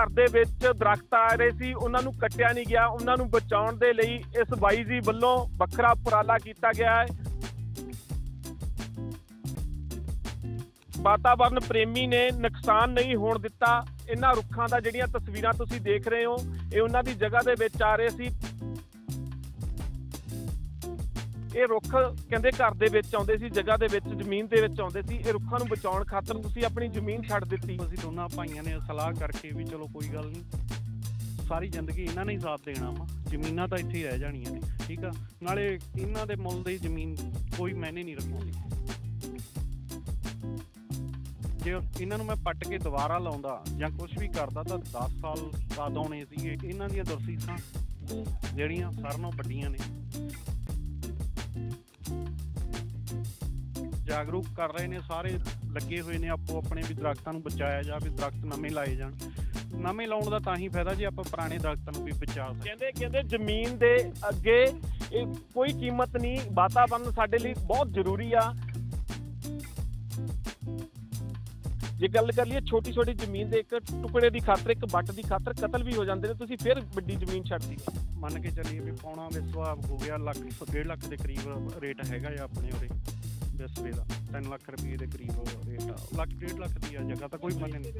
ਘਰ ਦੇ ਵਿੱਚ ਦਰਖਤ ਆ ਰਹੇ ਸੀ, ਉਹਨਾਂ ਨੂੰ ਕੱਟਿਆ ਨਹੀਂ ਗਿਆ, ਉਹਨਾਂ ਨੂੰ ਬਚਾਉਣ ਦੇ ਲਈ ਇਸ ਬਾਈ ਜੀ ਵੱਲੋਂ ਵੱਖਰਾ ਉਪਰਾਲਾ ਕੀਤਾ ਗਿਆ ਹੈ। ਵਾਤਾਵਰਨ ਪ੍ਰੇਮੀ ਨੇ ਨੁਕਸਾਨ ਨਹੀਂ ਹੋਣ ਦਿੱਤਾ। ਇਹਨਾਂ ਰੁੱਖਾਂ ਦਾ ਜਿਹੜੀਆਂ ਤਸਵੀਰਾਂ ਤੁਸੀਂ ਦੇਖ ਰਹੇ ਹੋ, ਇਹ ਉਹਨਾਂ ਦੀ ਜਗ੍ਹਾ ਦੇ ਵਿੱਚ ਆ ਰਹੇ ਸੀ। ਇਹ ਰੁੱਖ ਕਹਿੰਦੇ ਘਰ ਦੇ ਵਿੱਚ ਆਉਂਦੇ ਸੀ, ਜਗ੍ਹਾ ਦੇ ਵਿੱਚ, ਜ਼ਮੀਨ ਦੇ ਵਿੱਚ ਆਉਂਦੇ ਸੀ, ਇਹ ਰੁੱਖਾਂ ਨੂੰ ਬਚਾਉਣ ਖਾਤਰ ਤੁਸੀਂ ਆਪਣੀ ਜ਼ਮੀਨ ਛੱਡ ਦਿੱਤੀ। ਅਸੀਂ ਦੋਨਾਂ ਭਾਈਆਂ ਨੇ ਸਲਾਹ ਕਰਕੇ ਵੀ ਚਲੋ ਕੋਈ ਗੱਲ ਨਹੀਂ, ਸਾਰੀ ਜ਼ਿੰਦਗੀ ਇਹਨਾਂ ਨੇ ਹੀ ਸਾਥ ਦੇਣਾ ਵਾ, ਜ਼ਮੀਨਾਂ ਤਾਂ ਇੱਥੇ ਹੀ ਰਹਿ ਜਾਣੀਆਂ ਨੇ, ਠੀਕ ਆ? ਨਾਲੇ ਇਹਨਾਂ ਦੇ ਮੁੱਲ ਦੀ ਜ਼ਮੀਨ ਕੋਈ ਮੈਨੇ ਨਹੀਂ ਰੱਖਾਉਂਦੀ। ਜੇ ਇਹਨਾਂ ਨੂੰ ਮੈਂ ਪੱਟ ਕੇ ਦੁਬਾਰਾ ਲਾਉਂਦਾ ਜਾਂ ਕੁਝ ਵੀ ਕਰਦਾ ਤਾਂ 10 ਸਾਲ ਬਾਅਦ ਆਉਣੇ ਸੀਗੇ। ਇਹਨਾਂ ਦੀਆਂ ਦੁਰਸੀਸਾਂ ਜਿਹੜੀਆਂ ਸਾਰਿਆਂ ਨਾਲੋਂ ਵੱਡੀਆਂ ਨੇ। ਜਾਗਰੂਕ ਕਰ ਰਹੇ ਨੇ ਸਾਰੇ ਲੱਗੇ ਹੋਏ ਨੇ ਆਪੋ ਆਪਣੇ ਵੀ ਦਰਖਤਾਂ ਨੂੰ ਬਚਾਇਆ ਜਾ ਵੀ ਦਰਖਤ ਨਵੇਂ ਲਾਏ ਜਾਣ। ਨਵੇਂ ਲਾਉਣ ਦਾ ਤਾਂ ਹੀ ਫਾਇਦਾ ਜੇ ਆਪਾਂ ਪੁਰਾਣੇ ਦਰਖਤਾਂ ਨੂੰ ਵੀ ਬਚਾ ਸਕੀਏ। ਕਹਿੰਦੇ ਕਹਿੰਦੇ ਜ਼ਮੀਨ ਦੇ ਅੱਗੇ ਇਹ ਕੋਈ ਕੀਮਤ ਨਹੀਂ ਵਾਤਾਵਰਨ ਸਾਡੇ ਲਈ ਬਹੁਤ ਜ਼ਰੂਰੀ ਆ। ਜੇ ਗੱਲ ਕਰ ਲਈਏ ਛੋਟੀ ਛੋਟੀ ਜ਼ਮੀਨ ਦੇ ਇੱਕ ਟੁਕੜੇ ਦੀ ਖਾਤਰ ਇੱਕ ਬੱਟ ਦੀ ਖਾਤਰ ਕਤਲ ਵੀ ਹੋ ਜਾਂਦੇ ਨੇ ਤੁਸੀਂ ਫਿਰ ਵੱਡੀ ਜ਼ਮੀਨ ਛੱਡਦੀ ਹੈ ਮੰਨ ਕੇ ਚੱਲੀਏ ਵੀ ਪੌਣਾ ਵਿਸਵਾ ਹੋ ਗਿਆ ਲੱਖ ਡੇਢ ਲੱਖ ਦੇ ਕਰੀਬ ਰੇਟ ਹੈਗਾ ਆ ਆਪਣੇ ਉਰੇ। ਵਿਸਵੇ ਦਾ। 3 ਲੱਖ ਰੁਪਏ ਦੇ ਕਰੀਬ ਰੇਟ ਆ। ਲੱਖ, ਡੇਢ ਲੱਖ ਦੀ ਆ ਜਗ੍ਹਾ ਤਾਂ ਕੋਈ ਮੰਨੇ ਨਹੀਂ।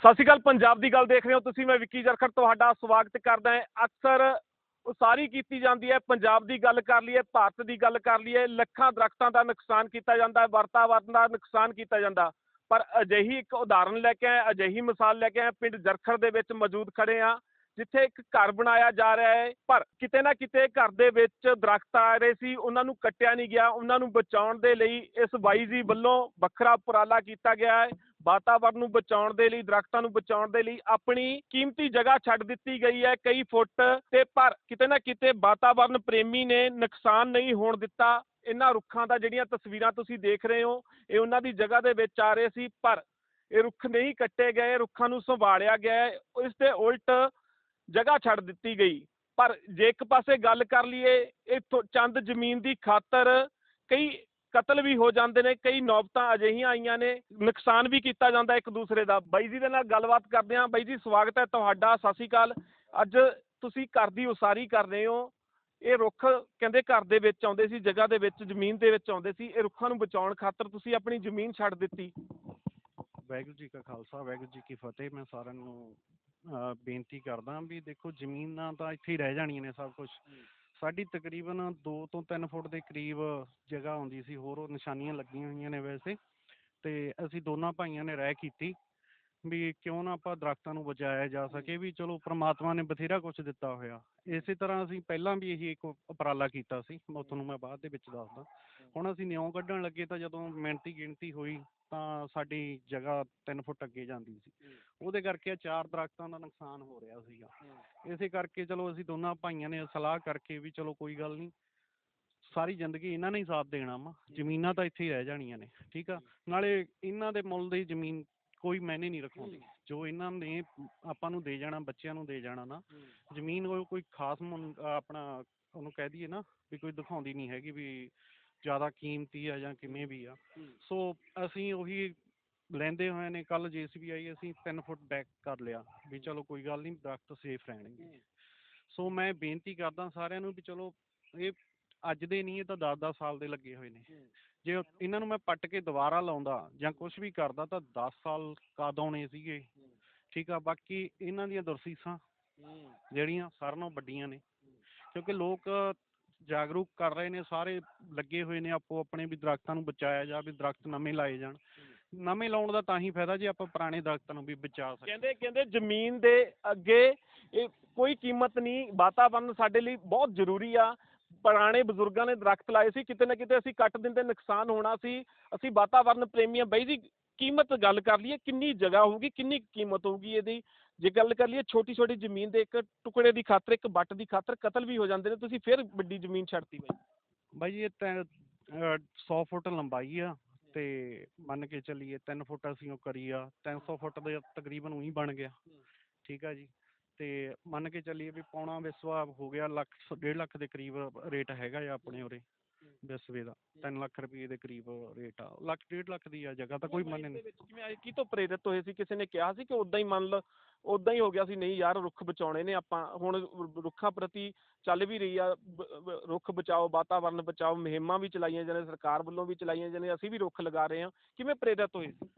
ਸਤਿ ਸ਼੍ਰੀ ਅਕਾਲ, ਪੰਜਾਬ ਦੀ ਗੱਲ ਦੇਖ ਰਹੇ ਹੋ ਤੁਸੀਂ। ਮੈਂ ਵਿੱਕੀ ਜਰਖੜ, ਤੁਹਾਡਾ ਸਵਾਗਤ ਕਰਦਾ ਹਾਂ। ਅਕਸਰ ਉਸਾਰੀ ਕੀਤੀ ਜਾਂਦੀ ਹੈ, ਪੰਜਾਬ ਦੀ ਗੱਲ ਕਰ ਲਈਏ, ਭਾਰਤ ਦੀ ਗੱਲ ਕਰ ਲਈਏ, ਲੱਖਾਂ ਦਰਖਤਾਂ ਦਾ ਨੁਕਸਾਨ ਕੀਤਾ ਜਾਂਦਾ ਹੈ ਵਾਤਾਵਰਨ ਦਾ ਨੁਕਸਾਨ ਕੀਤਾ ਜਾਂਦਾ ਪਰ ਅਜਿਹੀ ਇੱਕ ਉਦਾਹਰਨ ਲੈ ਕੇ ਆਏ ਅਜਿਹੀ ਮਿਸਾਲ ਲੈ ਕੇ ਆਏ ਪਿੰਡ ਜਰਖੜ ਦੇ ਵਿੱਚ ਮੌਜੂਦ ਖੜੇ ਆ ਜਿੱਥੇ ਇੱਕ ਘਰ ਬਣਾਇਆ ਜਾ ਰਿਹਾ ਹੈ, ਪਰ ਕਿਤੇ ਨਾ ਕਿਤੇ ਘਰ ਦੇ ਵਿੱਚ ਦਰਖਤ ਆ ਰਹੇ ਸੀ, ਉਹਨਾਂ ਨੂੰ ਕੱਟਿਆ ਨਹੀਂ ਗਿਆ, ਉਹਨਾਂ ਨੂੰ ਬਚਾਉਣ ਦੇ ਲਈ ਇਸ ਬਾਈ ਜੀ ਵੱਲੋਂ ਵੱਖਰਾ ਉਪਰਾਲਾ ਕੀਤਾ ਗਿਆ ਹੈ ਵਾਤਾਵਰਨ ਨੂੰ ਬਚਾਉਣ ਦੇ ਲਈ, ਦਰਖਤਾਂ ਨੂੰ ਬਚਾਉਣ ਦੇ ਲਈ ਆਪਣੀ ਕੀਮਤੀ ਜਗ੍ਹਾ ਛੱਡ ਦਿੱਤੀ ਗਈ ਹੈ ਕਈ ਫੁੱਟ ਤੇ, ਪਰ ਕਿਤੇ ਨਾ ਕਿਤੇ ਵਾਤਾਵਰਨ ਪ੍ਰੇਮੀ ਨੇ ਨੁਕਸਾਨ ਨਹੀਂ ਹੋਣ ਦਿੱਤਾ ਇਹਨਾਂ ਰੁੱਖਾਂ ਦਾ ਜਿਹੜੀਆਂ ਤਸਵੀਰਾਂ ਤੁਸੀਂ ਦੇਖ ਰਹੇ ਹੋ, ਇਹ ਉਹਨਾਂ ਦੀ ਜਗ੍ਹਾ ਦੇ ਵਿੱਚ ਆ ਰਹੇ ਸੀ, ਪਰ ਇਹ ਰੁੱਖ ਨਹੀਂ ਕੱਟੇ ਗਏ, ਰੁੱਖਾਂ ਨੂੰ ਸੰਭਾਲਿਆ ਗਿਆ ਹੈ। ਇਸ ਦੇ ਉਲਟ ਜਗ੍ਹਾ ਛੱਡ ਦਿੱਤੀ ਗਈ। ਪਰ ਜੇ ਇੱਕ ਪਾਸੇ ਗੱਲ ਕਰ ਲਈਏ ਇਹ ਚੰਦ ਜ਼ਮੀਨ ਦੀ ਖਾਤਰ ਕਈ ਕਤਲ ਵੀ ਹੋ ਜਾਂਦੇ ਨੇ, ਕਈ ਨੌਬਤਾਂ ਅਜਿਹੀਆਂ ਆਈਆਂ ਨੇ, ਨੁਕਸਾਨ ਵੀ ਕੀਤਾ ਜਾਂਦਾ ਇੱਕ ਦੂਸਰੇ ਦਾ। ਬਾਈ ਜੀ ਦੇ ਨਾਲ ਗੱਲਬਾਤ ਕਰਦੇ ਹਾਂ। ਬਾਈ ਜੀ, ਸਵਾਗਤ ਹੈ ਤੁਹਾਡਾ। ਸਤਿ ਸ਼੍ਰੀ ਅਕਾਲ। ਅੱਜ ਤੁਸੀਂ ਘਰ ਦੀ ਉਸਾਰੀ ਕਰ ਰਹੇ ਹੋ। ਇਹ ਰੁੱਖ ਕਹਿੰਦੇ ਘਰ ਦੇ ਵਿੱਚ ਆਉਂਦੇ ਸੀ, ਜਗ੍ਹਾ ਦੇ ਵਿੱਚ, ਜ਼ਮੀਨ ਦੇ ਵਿੱਚ ਆਉਂਦੇ ਸੀ। ਇਹ ਰੁੱਖਾਂ ਨੂੰ ਬਚਾਉਣ ਖਾਤਰ ਤੁਸੀਂ ਆਪਣੀ ਜ਼ਮੀਨ ਛੱਡ ਦਿੱਤੀ। ਵਾਹਿਗੁਰੂ ਜੀ ਕਾ ਖਾਲਸਾ, ਵਾਹਿਗੁਰੂ ਜੀ ਕੀ ਫਤਿਹ। ਮੈਂ ਸਾਰਿਆਂ ਨੂੰ ਬੇਨਤੀ ਕਰਦਾ ਵੀ ਦੇਖੋ ਜ਼ਮੀਨਾਂ ਤਾਂ ਇੱਥੇ ਹੀ ਰਹਿ ਜਾਣੀਆਂ ਨੇ ਸਭ ਕੁਝ ਸਾਡੀ ਤਕਰੀਬਨ 2 ਤੋਂ 3 ਫੁੱਟ ਦੇ ਕਰੀਬ ਜਗ੍ਹਾ ਆਉਂਦੀ ਸੀ ਹੋਰ ਉਹ ਨਿਸ਼ਾਨੀਆਂ ਲੱਗੀਆਂ ਹੋਈਆਂ ਨੇ ਵੈਸੇ। ਤੇ ਅਸੀਂ ਦੋਨਾਂ ਭਾਈਆਂ ਨੇ ਰਾਏ ਕੀਤੀ। ਵੀ ਕਿਉਂ ਨਾ ਆਪਾਂ ਦਰਖਤਾਂ ਨੂੰ ਬਚਾਇਆ ਜਾ ਸਕੇ ਵੀ ਚਲੋ ਪ੍ਰਮਾਤਮਾ ਨੇ ਬਥੇਰਾ ਕੁਛ ਦਿੱਤਾ ਹੋਇਆ। ਇਸੇ ਤਰ੍ਹਾਂ ਅਸੀਂ ਪਹਿਲਾਂ ਵੀ ਇਹੀ ਇੱਕ ਉਪਰਾਲਾ ਕੀਤਾ ਸੀ। ਮੈਂ ਤੁਹਾਨੂੰ ਮੈਂ ਬਾਅਦ ਦੇ ਵਿੱਚ ਦੱਸਦਾ। ਹੁਣ ਅਸੀਂ ਨਿਉਂ ਕੱਢਣ ਲੱਗੇ ਤਾਂ ਜਦੋਂ ਮਿਹਨਤੀ ਗਿਣਤੀ ਹੋਈ ਤਾਂ ਸਾਡੀ ਜਗ੍ਹਾ 3 ਫੁੱਟ ਅੱਗੇ ਜਾਂਦੀ ਸੀ। ਉਹਦੇ ਕਰਕੇ ਚਾਰ ਦਰਖਤਾਂ ਦਾ ਨੁਕਸਾਨ ਹੋ ਰਿਹਾ ਸੀਗਾ। ਇਸੇ ਕਰਕੇ ਚਲੋ ਅਸੀਂ ਦੋਨਾਂ ਭਾਈਆਂ ਨੇ ਸਲਾਹ ਕਰਕੇ ਵੀ ਚਲੋ ਕੋਈ ਗੱਲ ਨਹੀਂ, ਸਾਰੀ ਜ਼ਿੰਦਗੀ ਇਹਨਾਂ ਨੇ ਹੀ ਸਾਥ ਦੇਣਾ ਵਾ। ਜ਼ਮੀਨਾਂ ਤਾਂ ਇੱਥੇ ਹੀ ਰਹਿ ਜਾਣੀਆਂ ਨੇ, ਠੀਕ ਆ? ਨਾਲੇ ਇਹਨਾਂ ਦੇ ਮੁੱਲ ਦੀ ਜ਼ਮੀਨ ਕੋਈ ਮੈਨੇ ਨਹੀਂ ਰੱਖਾਉਂਦੀ। ਜੋ ਇਹਨਾਂ ਨੇ ਆਪਾਂ ਨੂੰ ਦੇ ਜਾਣਾ ਬੱਚਿਆਂ ਨੂੰ ਦੇ ਜਾਣਾ ਨਾ ਜ਼ਮੀਨ ਉਹ ਕੋਈ ਖਾਸ ਆਪਣਾ ਉਹਨੂੰ ਕਹਿ ਦਈਏ ਨਾ ਵੀ ਕੋਈ ਦਿਖਾਉਂਦੀ ਨਹੀਂ ਹੈਗੀ ਵੀ ਜ਼ਿਆਦਾ ਕੀਮਤੀ ਆ ਜਾਂ ਕਿਵੇਂ ਵੀ ਆ। ਸੋ ਅਸੀਂ ਉਹੀ ਲੈਂਦੇ ਹੋਏ ਨੇ ਕੱਲ ਜੀਸੀਬੀ ਆਈ ਅਸੀਂ 3 ਫੁੱਟ ਬੈਕ ਕਰ ਲਿਆ ਵੀ ਚਲੋ ਕੋਈ ਗੱਲ ਨਹੀਂ ਦਰਖਤ ਸੇਫ ਰਹਿਣਗੇ। ਸੋ ਮੈਂ ਬੇਨਤੀ ਕਰਦਾ ਸਾਰਿਆਂ ਨੂੰ ਵੀ ਚਲੋ ਇਹ ਅੱਜ ਦੇ ਨਹੀਂ ਇਹ ਤਾਂ 10-10 ਸਾਲ ਦੇ ਲੱਗੇ ਹੋਏ ਨੇ। ਜੇ ਇਹਨਾਂ ਨੂੰ ਮੈਂ ਪੱਟ ਕੇ ਦੁਬਾਰਾ ਲਾਉਂਦਾ ਜਾਂ ਕੁਝ ਵੀ ਕਰਦਾ ਤਾਂ 10 ਸਾਲ ਕਦ ਆਉਣੇ ਸੀਗੇ। ਠੀਕ ਆ, ਬਾਕੀ ਇਹਨਾਂ ਦੀਆਂ ਦੁਰਸੀਸਾਂ ਜਿਹੜੀਆਂ ਸਾਰਿਆਂ ਨਾਲੋਂ ਵੱਡੀਆਂ ਨੇ। ਕਿਉਂਕਿ ਲੋਕ ਜਾਗਰੂਕ ਕਰ ਰਹੇ ਨੇ, ਸਾਰੇ ਲੱਗੇ ਹੋਏ ਨੇ ਆਪੋ ਆਪਣੇ ਵੀ ਦਰਖਤਾਂ ਨੂੰ ਬਚਾਇਆ ਜਾ, ਵੀ ਦਰਖਤ ਨਵੇਂ ਲਾਏ ਜਾਣ। ਨਵੇਂ ਲਾਉਣ ਦਾ ਤਾਂ ਹੀ ਫਾਇਦਾ ਜੇ ਆਪਾਂ ਪੁਰਾਣੇ ਦਰਖਤਾਂ ਨੂੰ ਵੀ ਬਚਾ ਸਕੀਏ। ਕਹਿੰਦੇ ਕਹਿੰਦੇ ਜ਼ਮੀਨ ਦੇ ਅੱਗੇ ਇਹ ਕੋਈ ਕੀਮਤ ਨਹੀਂ, ਵਾਤਾਵਰਨ ਸਾਡੇ ਲਈ ਬਹੁਤ ਜ਼ਰੂਰੀ ਆ। ਪੁਰਾਣੇ ਬਜ਼ੁਰਗਾਂ ਨੇ ਦਰਖਤ ਲਾਏ ਸੀ ਕਿਤੇ ਨਾ ਕਿਤੇ ਅਸੀਂ ਕੱਟ ਦਿੰਦੇ ਨੁਕਸਾਨ ਹੋਣਾ ਸੀ ਅਸੀਂ ਵਾਤਾਵਰਨ ਪ੍ਰੇਮੀਆਂ ਬਾਈ ਜੀ ਕੀਮਤ ਗੱਲ ਕਰ ਲਈਏ ਕਿੰਨੀ ਜਗ੍ਹਾ ਹੋਊਗੀ ਕਿੰਨੀ ਕੀਮਤ ਹੋਊਗੀ ਇਹਦੀ? ਜੇ ਗੱਲ ਕਰ ਲਈਏ ਛੋਟੀ ਛੋਟੀ ਜ਼ਮੀਨ ਦੇ ਇੱਕ ਟੁਕੜੇ ਦੀ ਖਾਤਰ ਇੱਕ ਬੱਟ ਦੀ ਖਾਤਰ ਕਤਲ ਵੀ ਹੋ ਜਾਂਦੇ ਨੇ ਤੁਸੀਂ ਫਿਰ ਵੱਡੀ ਜ਼ਮੀਨ ਛੱਡਤੀ ਬਾਈ। ਬਾਈ ਜੀ ਇਹ ਤਾਂ 100 ਫੁੱਟ ਲੰਬਾਈ ਆ ਤੇ ਮੰਨ ਕੇ ਚੱਲੀਏ 3 ਫੁੱਟ ਅਸੀਂ ਉਹ ਕਰੀ ਆ 300 ਫੁੱਟ ਦੇ ਤਕਰੀਬਨ ਉਹੀ ਬਣ ਗਿਆ। ਠੀਕ ਆ ਜੀ। ਤੇ ਮੰਨ ਕੇ ਚੱਲੀਏ ਵੀ ਪੌਣਾ ਵਿਸਵਾ ਹੋ ਗਿਆ ਲੱਖ ਡੇਢ ਲੱਖ ਦੇ ਕਰੀਬ ਰੇਟ ਹੈਗਾ ਆ ਆਪਣੇ ਉਰੇ ਵਿਸਵੇ ਦਾ 3 ਲੱਖ ਰੁਪਏ ਦੇ ਕਰੀਬ ਰੇਟ ਆ ਲੱਖ ਡੇਢ ਲੱਖ ਦੀ ਆ ਜਗ੍ਹਾ ਤਾਂ ਕੋਈ ਮੰਨੇ ਇਹਦੇ ਨਹੀਂ। ਵਿੱਚ ਕਿਵੇਂ ਆਏ ਕੀ ਤੋਂ ਪ੍ਰੇਰਿਤ ਹੋਏ ਸੀ ਕਿਸੇ ਨੇ ਕਿਹਾ ਸੀ ਕਿ ਉਦਾਂ ਹੀ ਮੰਨ ਲਓ ਉਦਾਂ ਹੀ ਹੋ ਗਿਆ ਸੀ ਨਹੀਂ ਯਾਰ ਰੁੱਖ ਬਚਾਉਣੇ ਨੇ ਆਪਾਂ ਹੁਣ ਰੁੱਖਾਂ ਪ੍ਰਤੀ ਚੱਲ ਵੀ ਰਹੀ ਆ ਰੁੱਖ ਬਚਾਓ ਵਾਤਾਵਰਨ ਬਚਾਓ ਮੁਹਿੰਮਾਂ ਵੀ ਚਲਾਈਆਂ ਜਾਂਦੇ ਸਰਕਾਰ ਵੱਲੋਂ ਵੀ ਚਲਾਈਆਂ ਜਾਂਦੀਆਂ ਅਸੀਂ ਵੀ ਰੁੱਖ ਲਗਾ ਰਹੇ ਹਾਂ ਕਿਵੇਂ ਪ੍ਰੇਰਿਤ ਹੋਏ ਸੀ?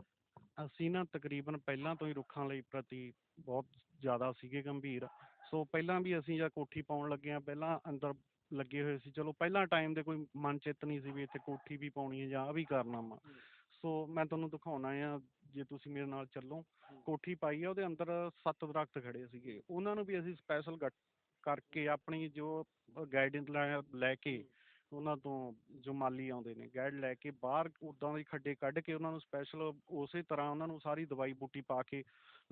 ਅਸੀਂ ਨਾ ਤਕਰੀਬਨ ਪਹਿਲਾਂ ਤੋਂ ਹੀ ਰੁੱਖਾਂ ਲਈ ਪ੍ਰਤੀ ਬਹੁਤ ਜ਼ਿਆਦਾ ਸੀਗੇ ਗੰਭੀਰ। ਸੋ ਪਹਿਲਾਂ ਵੀ ਅਸੀਂ ਜਾਂ ਕੋਠੀ ਪਾਉਣ ਲੱਗੇ ਆ ਪਹਿਲਾਂ ਅੰਦਰ ਲੱਗੇ ਹੋਏ ਸੀ। ਚਲੋ ਪਹਿਲਾਂ ਟਾਈਮ ਦੇ ਕੋਈ ਮਨ ਚਿੱਤ ਨਹੀਂ ਸੀ ਵੀ ਇੱਥੇ ਕੋਠੀ ਵੀ ਪਾਉਣੀ ਹੈ ਜਾਂ ਆ ਵੀ ਕਰਨਾ ਵਾ। ਸੋ ਮੈਂ ਤੁਹਾਨੂੰ ਦਿਖਾਉਣਾ ਆ ਜੇ ਤੁਸੀਂ ਮੇਰੇ ਨਾਲ ਚੱਲੋ। ਕੋਠੀ ਪਾਈ ਆ ਉਹਦੇ ਅੰਦਰ ਸੱਤ ਦਰਖਤ ਖੜੇ ਸੀਗੇ। ਉਹਨਾਂ ਨੂੰ ਵੀ ਅਸੀਂ ਸਪੈਸ਼ਲ ਕਰਕੇ ਆਪਣੀ ਜੋ ਗਾਈਡੈਂਸ ਲੈ ਕੇ ਉਹਨਾਂ ਤੋਂ ਜੋ ਮਾਲੀ ਆਉਂਦੇ ਨੇ ਗਾਈਡ ਲੈ ਕੇ ਬਾਹਰ ਉਦਾਂ ਦੇ ਖੱਡੇ ਕੱਢ ਕੇ ਉਹਨਾਂ ਨੂੰ ਸਪੈਸ਼ਲ ਉਸੇ ਤਰ੍ਹਾਂ ਉਹਨਾਂ ਨੂੰ ਸਾਰੀ ਦਵਾਈ ਬੂਟੀ ਪਾ ਕੇ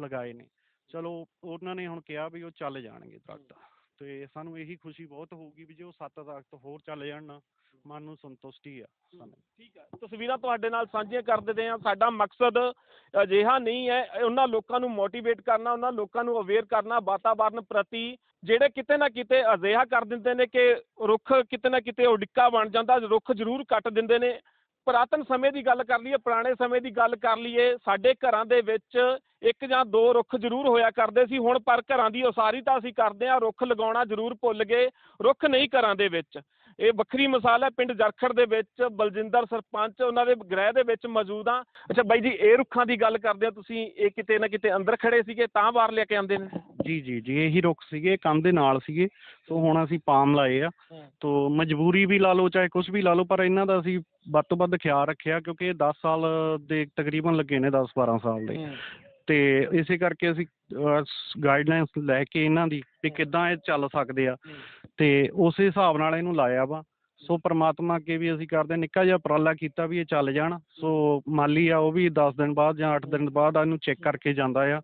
ਲਗਾਏ ਨੇ। ਚਲੋ ਉਹਨਾਂ ਨੇ ਹੁਣ ਕਿਹਾ ਵੀ ਉਹ ਚੱਲ ਜਾਣਗੇ ਦਰਖਤ। ਤੇ ਸਾਨੂੰ ਇਹੀ ਖੁਸ਼ੀ ਬਹੁਤ ਹੋਊਗੀ ਵੀ ਜੇ ਉਹ ਸੱਤ ਦਰਖਤ ਹੋਰ ਚੱਲ ਜਾਣ ਨਾ ਮਨ ਨੂੰ ਸੰਤੁਸ਼ਟੀ ਆ ਸਾਨੂੰ। ਠੀਕ ਹੈ ਤਸਵੀਰਾਂ ਤੁਹਾਡੇ ਨਾਲ ਸਾਂਝੀਆਂ ਕਰ ਦਿੰਦੇ ਹਾਂ। ਸਾਡਾ ਮਕਸਦ ਅਜਿਹਾ ਨਹੀਂ ਹੈ ਉਹਨਾਂ ਲੋਕਾਂ ਨੂੰ ਮੋਟੀਵੇਟ ਕਰਨਾ ਉਹਨਾਂ ਲੋਕਾਂ ਨੂੰ ਅਵੇਅਰ ਕਰਨਾ ਵਾਤਾਵਰਨ ਪ੍ਰਤੀ ਜਿਹੜੇ ਕਿਤੇ ਨਾ ਕਿਤੇ ਅਜਿਹਾ ਕਰ ਦਿੰਦੇ ਨੇ ਕਿ ਰੁੱਖ ਕਿਤੇ ਨਾ ਕਿਤੇ ਉਡਿੱਕਾ ਬਣ ਜਾਂਦਾ ਰੁੱਖ ਜ਼ਰੂਰ ਕੱਟ ਦਿੰਦੇ ਨੇ। ਪੁਰਾਤਨ ਸਮੇਂ ਦੀ ਗੱਲ ਕਰ ਲਈਏ, ਪੁਰਾਣੇ ਸਮੇਂ ਦੀ ਗੱਲ ਕਰ ਲਈਏ, ਸਾਡੇ ਘਰਾਂ ਦੇ ਵਿੱਚ ਇੱਕ ਜਾਂ ਦੋ ਰੁੱਖ ਜ਼ਰੂਰ ਹੋਇਆ ਕਰਦੇ ਸੀ, ਹੁਣ ਪਰ ਘਰਾਂ ਦੀ ਉਸਾਰੀ ਤਾਂ ਅਸੀਂ ਕਰਦੇ ਹਾਂ, ਰੁੱਖ ਲਗਾਉਣਾ ਜ਼ਰੂਰ ਭੁੱਲ ਗਏ, ਰੁੱਖ ਨਹੀਂ ਘਰਾਂ ਦੇ ਵਿੱਚ। ਇਹ ਵੱਖਰੀ ਮਿਸਾਲ ਹੈ, ਪਿੰਡ ਜਰਖੜ ਦੇ ਵਿੱਚ ਬਲਜਿੰਦਰ ਸਰਪੰਚ, ਉਹਨਾਂ ਦੇ ਗ੍ਰਹਿ ਦੇ ਵਿੱਚ ਮੌਜੂਦ ਆ ਅੱਛਾ ਬਾਈ ਜੀ, ਇਹ ਰੁੱਖਾਂ ਦੀ ਗੱਲ ਕਰਦੇ ਹੋ ਤੁਸੀਂ, ਇਹ ਕਿਤੇ ਨਾ ਕਿਤੇ ਅੰਦਰ ਖੜੇ ਸੀਗੇ, ਤਾਂ ਬਾਹਰ ਲੈ ਕੇ ਆਉਂਦੇ ਨੇ? ਜੀ ਜੀ ਜੀ ਇਹੀ ਰੁੱਖ ਸੀਗੇ ਕੰਧ ਦੇ ਨਾਲ ਸੀਗੇ ਸੋ ਹੁਣ ਅਸੀਂ ਪਾਮ ਲਾਏ ਆ। ਤੋ ਮਜਬੂਰੀ ਵੀ ਲਾ ਲਓ ਚਾਹੇ ਕੁਝ ਵੀ ਲਾ ਲਓ ਪਰ ਇਹਨਾਂ ਦਾ ਅਸੀਂ ਵੱਧ ਤੋਂ ਵੱਧ ਖਿਆਲ ਰੱਖਿਆ ਕਿਉਂਕਿ ਇਹ 10 ਸਾਲ ਦੇ ਤਕਰੀਬਨ ਲੱਗੇ ਨੇ 10 12 ਸਾਲ ਦੇ। ਤੇ ਇਸੇ ਕਰਕੇ ਅਸੀਂ ਗਾਈਡਲਾਈਨਸ ਲੈ ਕੇ ਇਹਨਾਂ ਦੀ ਵੀ ਕਿੱਦਾਂ ਇਹ ਚੱਲ ਸਕਦੇ ਆ। ਤੇ ਉਸੇ ਹਿਸਾਬ ਨਾਲ ਇਹਨੂੰ ਲਾਇਆ ਵਾ। ਸੋ ਪ੍ਰਮਾਤਮਾ ਅੱਗੇ ਵੀ ਅਸੀਂ ਕਰਦੇ ਹਾਂ, ਨਿੱਕਾ ਜਿਹਾ ਉਪਰਾਲਾ ਕੀਤਾ ਵੀ ਇਹ ਚੱਲ ਜਾਣ। ਸੋ ਮਾਲੀ ਆ ਉਹ ਵੀ 10 ਦਿਨ ਬਾਅਦ ਜਾਂ 8 ਦਿਨ ਬਾਅਦ ਇਹਨੂੰ ਚੈੱਕ ਕਰਕੇ ਜਾਂਦਾ ਆ।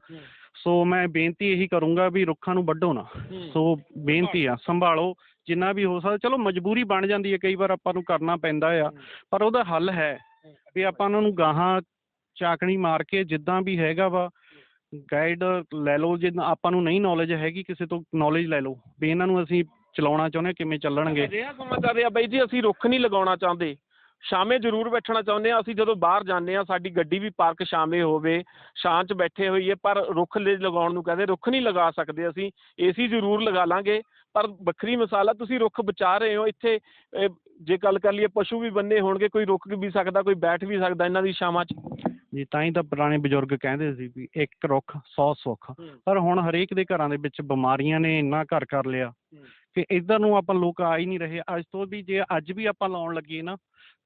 ਸੋ ਮੈਂ ਬੇਨਤੀ ਇਹੀ ਕਰੂੰਗਾ ਵੀ ਰੁੱਖਾਂ ਨੂੰ ਵੱਢੋ ਨਾ। ਸੋ ਬੇਨਤੀ ਆ ਸੰਭਾਲੋ। ਜਿੰਨਾ ਵੀ ਹੋ ਸਕਦਾ ਚਲੋ ਮਜਬੂਰੀ ਬਣ ਜਾਂਦੀ ਹੈ ਕਈ ਵਾਰ ਆਪਾਂ ਨੂੰ ਕਰਨਾ ਪੈਂਦਾ ਆ। ਪਰ ਉਹਦਾ ਹੱਲ ਹੈ ਵੀ ਆਪਾਂ ਉਹਨਾਂ ਨੂੰ ਗਾਹਾਂ ਚਾਕਣੀ ਮਾਰ ਕੇ ਜਿੱਦਾਂ ਵੀ ਹੈਗਾ ਵਾ ਗਾਈਡ ਲੈ ਲਓ ਜੇ ਆਪਾਂ ਨੂੰ ਨਹੀਂ ਨੌਲੇਜ ਹੈਗੀ ਕਿਸੇ ਤੋਂ ਨੌਲੇਜ ਲੈ ਲਓ। ਵੀ ਇਹਨਾਂ ਨੂੰ ਅਸੀਂ ਚਲਾਉਣਾ ਚਾਹੁੰਦੇ ਕਿਵੇਂ ਚੱਲਣਗੇ। ਅਜਿਹਾ ਸਮਾਂ ਰਿਹਾ ਬਾਈ ਜੀ ਅਸੀਂ ਰੁੱਖ ਨਹੀਂ ਲਗਾਉਣਾ ਚਾਹੁੰਦੇ। ਸ਼ਾਮੇ ਜ਼ਰੂਰ ਬੈਠਣਾ ਚਾਹੁੰਦੇ ਆ ਅਸੀਂ ਜਦੋਂ ਬਾਹਰ ਜਾਂਦੇ ਆ ਸਾਡੀ ਗੱਡੀ ਵੀ ਪਾਰਕ ਸ਼ਾਮੇ ਹੋਵੇ ਛਾਂ 'ਚ ਬੈਠੇ ਹੋਈਏ ਪਰ ਰੁੱਖ ਲੈ ਲਗਾਉਣ ਨੂੰ ਕਹਿੰਦੇ ਰੁੱਖ ਨਹੀਂ ਲਗਾ ਸਕਦੇ ਅਸੀਂ। ਏਸੀ ਜ਼ਰੂਰ ਲਗਾ ਲਾਂਗੇ। ਪਰ ਵੱਖਰੀ ਮਿਸਾਲ ਆ ਤੁਸੀਂ ਰੁੱਖ ਬਚਾ ਰਹੇ ਹੋ। ਇੱਥੇ ਜੇ ਗੱਲ ਕਰ ਲਈਏ ਪਸ਼ੂ ਵੀ ਬੰਨੇ ਹੋਣਗੇ ਕੋਈ ਰੁੱਕ ਵੀ ਸਕਦਾ ਕੋਈ ਬੈਠ ਵੀ ਸਕਦਾ ਇਹਨਾਂ ਦੀ ਛਾਵਾਂ 'ਚ। ਜੀ ਤਾਂ ਹੀ ਤਾਂ ਪੁਰਾਣੇ ਬਜ਼ੁਰਗ ਕਹਿੰਦੇ ਸੀ ਵੀ ਇੱਕ ਰੁੱਖ 100 ਸੁੱਖ। ਪਰ ਹੁਣ ਹਰੇਕ ਦੇ ਘਰਾਂ ਦੇ ਵਿੱਚ ਬਿਮਾਰੀਆਂ ਨੇ ਇੰਨਾ ਘਰ ਕਰ ਲਿਆ ਕਿ ਇਧਰ ਨੂੰ ਆਪਾਂ ਲੋਕ ਆ ਹੀ ਨਹੀਂ ਰਹੇ। ਅੱਜ ਤੋਂ ਵੀ ਜੇ ਅੱਜ ਵੀ ਆਪਾਂ ਲਾਉਣ ਲੱਗੇ ਨਾ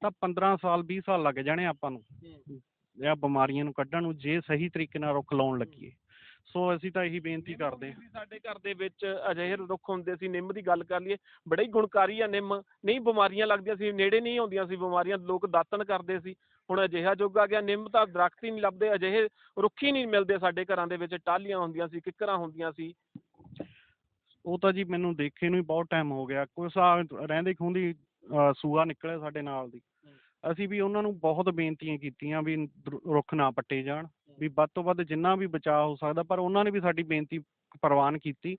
ਤਾਂ 15 ਸਾਲ 20 ਸਾਲ ਲੱਗ ਜਾਣੇ ਆਪਾਂ ਨੂੰ। ਇਹ ਬਿਮਾਰੀਆਂ ਨੂੰ ਕੱਢਣ ਨੂੰ ਜੇ ਸਹੀ ਤਰੀਕੇ ਨਾਲ ਰੁੱਖ ਲਾਉਣ ਲੱਗੀਏ। ਸੋ ਅਸੀਂ ਤਾਂ ਇਹੀ ਬੇਨਤੀ ਕਰਦੇ ਹਾਂ। ਸਾਡੇ ਘਰ ਦੇ ਵਿੱਚ ਅਜਿਹੇ ਰੁੱਖ ਹੁੰਦੇ ਸੀ ਨਿੰਮ ਦੀ ਗੱਲ ਕਰ ਲਈਏ ਬੜਾ ਹੀ ਗੁਣਕਾਰੀ ਆ ਨਿੰਮ। ਨਹੀਂ ਬਿਮਾਰੀਆਂ ਲੱਗਦੀਆਂ ਸੀ ਨੇੜੇ ਨਹੀਂ ਆਉਂਦੀਆਂ ਸੀ ਬਿਮਾਰੀਆਂ ਲੋਕ ਦਾਤਨ ਕਰਦੇ ਸੀ। ਹੁਣ ਅਜਿਹਾ ਯੁੱਗ ਆ ਗਿਆ ਨਿੰਮ ਤਾਂ ਦਰਖਤ ਹੀ ਨਹੀਂ ਲੱਭਦੇ ਅਜਿਹੇ ਰੁੱਖ ਹੀ ਨਹੀਂ ਮਿਲਦੇ ਸਾਡੇ ਘਰਾਂ ਦੇ ਵਿੱਚ ਟਾਹਲੀਆਂ ਹੁੰਦੀਆਂ ਸੀ ਕਿੱਕਰਾਂ ਹੁੰਦੀਆਂ ਸੀ। ਉਹ ਤਾਂ ਜੀ ਮੈਨੂੰ ਦੇਖੇ ਨੂੰ ਹੀ ਬਹੁਤ ਟਾਈਮ ਹੋ ਗਿਆ। ਕੋਈ ਸਾਲ ਰਹਿੰਦੇ ਖੁੰਦੀ ਸੂਆ ਨਿਕਲਿਆ ਸਾਡੇ ਨਾਲ ਦੀ। ਅਸੀਂ ਵੀ ਉਹਨਾਂ ਨੂੰ ਬਹੁਤ ਬੇਨਤੀਆਂ ਕੀਤੀਆਂ ਵੀ ਰੁੱਖ ਨਾ ਪੱਟੇ ਜਾਣ ਵੀ ਵੱਧ ਤੋਂ ਵੱਧ ਜਿੰਨਾ ਵੀ ਬਚਾਅ ਹੋ ਸਕਦਾ ਪਰ ਉਹਨਾਂ ਨੇ ਵੀ ਸਾਡੀ ਬੇਨਤੀ ਪ੍ਰਵਾਨ ਕੀਤੀ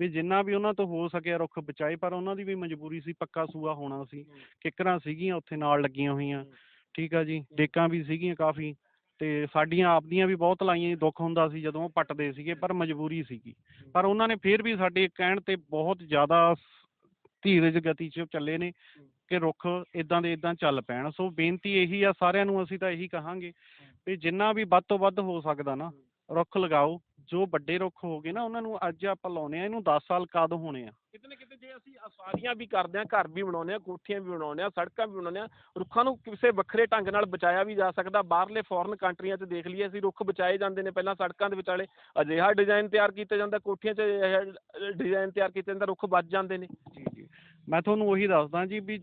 ਵੀ ਜਿੰਨਾ ਵੀ ਉਹਨਾਂ ਤੋਂ ਹੋ ਸਕਿਆ ਰੁੱਖ ਬਚਾਏ ਪਰ ਉਹਨਾਂ ਦੀ ਵੀ ਮਜਬੂਰੀ ਸੀ ਪੱਕਾ ਸੂਆ ਹੋਣਾ ਸੀ। ਕਿੱਕਰਾਂ ਸੀਗੀਆਂ ਉੱਥੇ ਨਾਲ ਲੱਗੀਆਂ ਹੋਈਆਂ। ਠੀਕ ਆ ਜੀ ਡੇਕਾਂ ਵੀ ਸੀਗੀਆਂ ਕਾਫੀ ਤੇ ਸਾਡੀਆਂ ਆਪਦੀਆਂ ਵੀ ਬਹੁਤ ਲਾਈਆਂ ਜੀ, ਦੁੱਖ ਹੁੰਦਾ ਸੀ ਜਦੋਂ ਉਹ ਪੱਟਦੇ ਸੀਗੇ ਪਰ ਮਜਬੂਰੀ ਸੀਗੀ। ਪਰ ਉਹਨਾਂ ਨੇ ਫਿਰ ਵੀ ਸਾਡੇ ਕਹਿਣ ਤੇ ਬਹੁਤ ਜ਼ਿਆਦਾ ਧੀਰਜ ਗਤੀ 'ਚ ਚੱਲੇ ਨੇ ਕਿ ਰੁੱਖ ਇਦਾਂ ਦੇ ਇਦਾਂ ਚੱਲ ਪੈਣ। ਸੋ ਬੇਨਤੀ ਇਹੀ ਆ ਸਾਰਿਆਂ ਨੂੰ ਅਸੀਂ ਤਾਂ ਇਹੀ ਕਹਾਂਗੇ ਵੀ ਜਿੰਨਾ ਵੀ ਵੱਧ ਤੋਂ ਵੱਧ ਹੋ ਸਕਦਾ ਨਾ ਰੁੱਖ ਲਗਾਓ। ਜੋ ਵੱਡੇ ਰੁੱਖ ਹੋ ਗਏ ਨਾ ਉਹਨਾਂ ਨੂੰ ਅੱਜ ਆਪਾਂ ਲਾਉਨੇ ਆ ਇਹਨੂੰ 10 ਸਾਲ ਕਦ ਹੋਣੇ ਆ? ਕਿਤੇ ਨਾ ਕਿਤੇ ਜੇ ਅਸੀਂ ਅਸਾਰੀਆਂ ਵੀ ਕਰਦੇ ਹਾਂ ਘਰ ਵੀ ਬਣਾਉਂਦੇ ਹਾਂ ਕੋਠੀਆਂ ਵੀ ਬਣਾਉਂਦੇ ਹਾਂ ਸੜਕਾਂ ਵੀ ਬਣਾਉਂਦੇ ਹਾਂ ਰੁੱਖਾਂ ਨੂੰ ਕਿਸੇ ਵੱਖਰੇ ਢੰਗ ਨਾਲ ਬਚਾਇਆ ਵੀ ਜਾ ਸਕਦਾ। ਬਾਹਰਲੇ ਫੋਰਨ ਕੰਟਰੀਆਂ 'ਚ ਦੇਖ ਲਈਏ ਅਸੀਂ ਰੁੱਖ ਬਚਾਏ ਜਾਂਦੇ ਨੇ ਪਹਿਲਾਂ ਸੜਕਾਂ ਦੇ ਵਿਚਾਲੇ। ਅਜਿਹਾ ਡਿਜ਼ਾਈਨ ਤਿਆਰ ਕੀਤਾ ਜਾਂਦਾ ਕੋਠੀਆਂ 'ਚ ਡਿਜ਼ਾਈਨ ਤਿਆਰ ਕੀਤੇ ਜਾਂਦਾ ਰੁੱਖ ਬਚ ਜਾਂਦੇ ਨੇ। ਜੀ। ਮੈਂ ਤੁਹਾਨੂੰ ਉਹੀ ਦੱਸਦਾ ਜੀ ਵੀ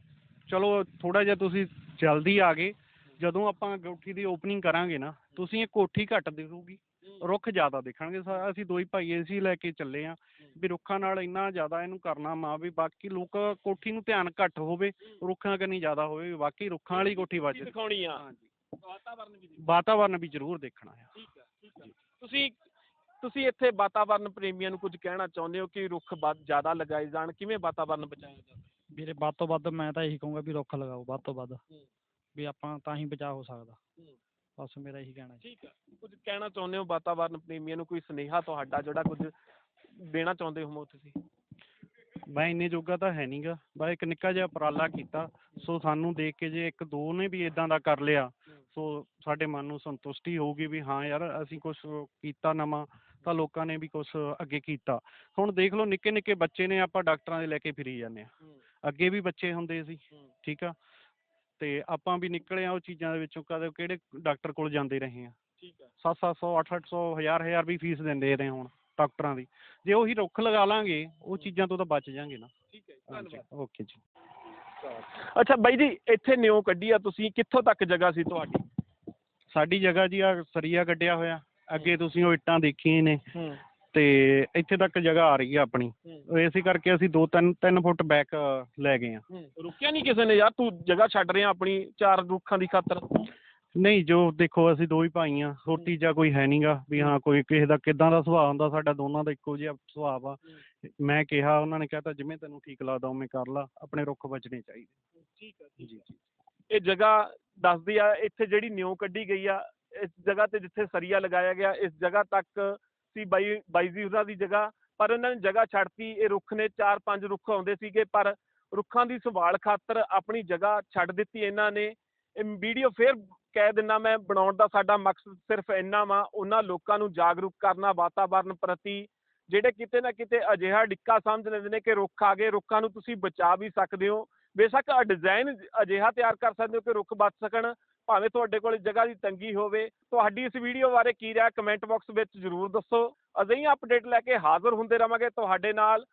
ਚਲੋ ਥੋੜਾ ਜਿਹਾ ਤੁਸੀਂ ਜਲਦੀ ਆ ਗਏ। ਜਦੋਂ ਆਪਾਂ ਕੋਠੀ ਦੀ ਓਪਨਿੰਗ ਕਰਾਂਗੇ ਨਾ ਤੁਸੀਂ ਇਹ ਕੋਠੀ ਘੱਟ ਦਿਖੂਗੀ। ਰੁੱਖ ਜ਼ਿਆਦਾ ਦਿਖਣਗੇ ਸਾ- ਅਸੀਂ ਦੋਈ ਭਾਈ ਏਸੀ ਲੈ ਕੇ ਚੱਲੇ ਆ ਵੀ ਰੁੱਖਾਂ ਨਾਲ ਇੰਨਾ ਜ਼ਿਆਦਾ ਇਹਨੂੰ ਕਰਨਾ ਮਾ ਵੀ ਬਾਕੀ ਲੋਕ ਕੋਠੀ ਨੂੰ ਧਿਆਨ ਘੱਟ ਹੋਵੇ ਰੁੱਖਾਂ ਕੰਨੀ ਜ਼ਿਆਦਾ ਹੋਵੇ ਵਾਕਈ ਰੁੱਖਾਂ ਵਾਲੀ ਕੋਠੀ ਵੱਜ ਦਿਖਾਉਣੀ ਆ? ਹਾਂਜੀ। ਵਾਤਾਵਰਨ ਵੀ ਵਾਤਾਵਰਨ ਵੀ ਜ਼ਰੂਰ ਦੇਖਣਾ ਆ। ਠੀਕ ਹੈ ਠੀਕ ਹੈ ਤੁਸੀਂ ਤੁਸੀਂ ਇੱਥੇ ਵਾਤਾਵਰਨ ਪ੍ਰੇਮੀਆਂ ਨੂੰ ਕੁਝ ਕਹਿਣਾ ਚਾਹੁੰਦੇ ਹੋ ਕਿ ਰੁੱਖ ਵੱਧ ਜ਼ਿਆਦਾ ਲਗਾਏ ਜਾਣ? ਕਿਵੇਂ ਵਾਤਾਵਰਨ ਬਚਾਇਆ ਜਾ ਸਕਦਾ ਵੀਰੇ ਵੱਧ ਤੋਂ ਵੱਧ ਮੈਂ ਤਾਂ ਇਹੀ ਕਹੂੰਗਾ ਵੀ ਰੁੱਖ ਲਗਾਓ ਵੱਧ ਤੋਂ ਵੱਧ। ਵੀ ਆਪਾਂ ਤਾਂ ਹੀ ਬਚਾਅ ਹੋ ਸਕਦਾ। ਬਸ ਮੇਰਾ ਇਹੀ ਕਹਿਣਾ ਠੀਕ ਹੈ। ਕੁਝ ਕਹਿਣਾ ਚਾਹੁੰਦੇ ਹੋ ਵਾਤਾਵਰਨ ਪ੍ਰੇਮੀਆਂ ਨੂੰ? ਕੋਈ ਸੁਨੇਹਾ ਤੁਹਾਡਾ ਜਿਹੜਾ ਕੁਝ ਦੇਣਾ ਚਾਹੁੰਦੇ ਹੋ ਤੁਸੀਂ? ਮੈਂ ਇੰਨੇ ਜੋਗਾ ਤਾਂ ਹੈ ਨਹੀਂਗਾ ਬਸ ਇੱਕ ਨਿੱਕਾ ਜਿਹਾ ਉਪਰਾਲਾ ਕੀਤਾ। ਸੋ ਸਾਨੂੰ ਦੇਖ ਕੇ ਜੇ ਇੱਕ ਦੋ ਨੇ ਵੀ ਇਦਾਂ ਦਾ ਕਰ ਲਿਆ ਸੋ ਸਾਡੇ ਮਨ ਨੂੰ ਸੰਤੁਸ਼ਟੀ ਹੋਊਗੀ ਵੀ ਹਾਂ ਯਾਰ ਅਸੀਂ ਕੁਝ ਕੀਤਾ ਨਵਾਂ। ਤਾਂ ਲੋਕਾਂ ਨੇ ਵੀ ਕੁਝ ਅੱਗੇ ਕੀਤਾ। ਹੁਣ ਦੇਖ ਲਓ ਨਿੱਕੇ ਨਿੱਕੇ ਬੱਚੇ ਨੇ ਆਪਾਂ ਡਾਕਟਰਾਂ ਦੇ ਲੈ ਕੇ ਫਿਰੀ ਜਾਂਦੇ ਆ ਅੱਗੇ ਵੀ ਬੱਚੇ ਹੁੰਦੇ ਸੀ ਠੀਕ ਆ? ਤੇ ਆਪਾਂ ਵੀ ਨਿਕਲੇ ਆ ਉਹ ਚੀਜ਼ਾਂ ਦੇ ਵਿੱਚੋਂ ਕਦੇ ਕਿਹੜੇ ਡਾਕਟਰ ਕੋਲ ਜਾਂਦੇ ਰਹੇ ਆ। ਠੀਕ ਹੈ 7-700 8-800 ਹਜ਼ਾਰ ਹਜ਼ਾਰ ਵੀ ਫੀਸ ਦਿੰਦੇ ਨੇ ਹੁਣ ਡਾਕਟਰਾਂ ਦੀ। ਜੇ ਉਹੀ ਰੁੱਖ ਲਗਾ ਲਾਂਗੇ ਉਹ ਚੀਜ਼ਾਂ ਤੋਂ ਤਾਂ ਬਚ ਜਾਾਂਗੇ ਨਾ। ਠੀਕ ਹੈ ਓਕੇ ਜੀ। ਅੱਛਾ ਬਾਈ ਜੀ ਇੱਥੇ ਨਿਉ ਕੱਢੀ ਆ ਤੁਸੀਂ ਕਿੱਥੋਂ ਤੱਕ ਜਗ੍ਹਾ ਸੀ ਤੁਹਾਡੀ? ਸਾਡੀ ਜਗ੍ਹਾ ਜੀ ਆ ਸਰੀਆ ਕੱਢਿਆ ਹੋਇਆ। ਅੱਗੇ ਤੁਸੀਂ ਉਹ ਇੱਟਾਂ ਦੇਖੀਆਂ ਨੇ। ਤੇ ਇੱਥੇ ਤੱਕ ਜਗ੍ਹਾ ਆ ਰਹੀ ਆ ਆਪਣੀ। ਇਸੇ ਕਰਕੇ ਅਸੀਂ 2-3 3 ਫੁੱਟ ਬੈਕ ਲੈ ਗਏ ਆ। ਰੁਕਿਆ ਨਹੀਂ ਕਿਸੇ ਨੇ ਯਾਰ ਤੂੰ ਜਗ੍ਹਾ ਛੱਡ ਰਿਹਾ ਆਪਣੀ ਚਾਰ ਰੁੱਖਾਂ ਦੀ ਖਾਤਰ। ਨਹੀਂ ਜੋ ਦੇਖੋ ਅਸੀਂ ਦੋ ਹੀ ਭਾਈ ਆ ਜਾਂ ਕੋਈ ਹੈ ਨਹੀਂਗਾ ਵੀ ਹਾਂ ਕੋਈ ਕਿਸੇ ਦਾ ਕਿਦਾਂ ਦਾ ਸੁਭਾਅ ਹੁੰਦਾ ਸਾਡਾ ਦੋਨਾਂ ਦਾ ਇੱਕੋ ਜਿਹਾ ਸੁਭਾਅ ਆ ਮੈਂ ਕਿਹਾ ਉਹਨਾਂ ਨੇ ਕਹਤਾ ਜਿਵੇਂ ਤੈਨੂੰ ਠੀਕ ਲੱਗਦਾ ਉਵੇਂ ਕਰ ਲਾ ਆਪਣੇ ਰੁੱਖ ਬਚਣੇ ਚਾਹੀਦੇ। ਠੀਕ ਹੈ ਜੀ ਜੀ। ਇਹ ਜਗ੍ਹਾ ਦੱਸਦੀ ਆ ਇੱਥੇ ਜਿਹੜੀ ਨਿਉ ਕੱਢੀ ਗਈ ਆ ਇਸ ਜਗ੍ਹਾ ਤੇ ਜਿੱਥੇ ਸਰੀਆ ਲਗਾਇਆ ਗਿਆ, ਇਸ ਜਗ੍ਹਾ ਤੱਕ ਸੀ ਬਾਈ ਬਾਈ ਉਹਨਾਂ ਦੀ ਜਗ੍ਹਾ, ਪਰ ਇਹਨਾਂ ਨੇ ਜਗ੍ਹਾ ਛੱਡਤੀ। ਇਹ ਰੁੱਖ ਨੇ ਚਾਰ ਪੰਜ ਰੁੱਖ ਆਉਂਦੇ ਸੀਗੇ, ਪਰ ਰੁੱਖਾਂ ਦੀ ਸੰਭਾਲ ਖਾਤਰ ਆਪਣੀ ਜਗ੍ਹਾ ਛੱਡ ਦਿੱਤੀ ਇਹਨਾਂ ਨੇ। ਇਹ ਵੀਡੀਓ ਫੇਰ ਕਹਿ ਦਿੰਨਾ ਮੈਂ, ਬਣਾਉਣ ਦਾ ਸਾਡਾ ਮਕਸਦ ਸਿਰਫ ਇੰਨਾ ਵਾ, ਉਹਨਾਂ ਲੋਕਾਂ ਨੂੰ ਜਾਗਰੂਕ ਕਰਨਾ, ਵਾਤਾਵਰਨ ਪ੍ਰਤੀ। ਜਿਹੜੇ ਕਿਤੇ ਨਾ ਕਿਤੇ ਅਜਿਹਾ ਡਿੱਕਾ ਸਮਝ ਲੈਂਦੇ ਨੇ ਕਿ ਰੁੱਖ ਆ ਗਏ, ਰੁੱਖਾਂ ਨੂੰ ਤੁਸੀਂ ਬਚਾ ਵੀ ਸਕਦੇ ਹੋ। ਬੇਸ਼ੱਕ ਡਿਜ਼ਾਈਨ ਅਜਿਹਾ ਤਿਆਰ ਕਰ ਸਕਦੇ ਹੋ ਕਿ ਰੁੱਖ ਬਚ ਸਕਣ। ਭਾਵੇਂ ਤੁਹਾਡੇ ਕੋਲ ਜਗ੍ਹਾ ਦੀ ਤੰਗੀ ਹੋਵੇ, ਤੁਹਾਡੀ ਇਸ ਵੀਡੀਓ ਬਾਰੇ ਕੀ ਰਾਏ ਕਮੈਂਟ ਬਾਕਸ ਵਿੱਚ ਜ਼ਰੂਰ ਦੱਸੋ। ਅਜਿਹੀਆਂ ਅਪਡੇਟ ਲੈ ਕੇ ਹਾਜ਼ਰ ਹੁੰਦੇ ਰਵਾਂਗੇ ਤੁਹਾਡੇ ਨਾਲ।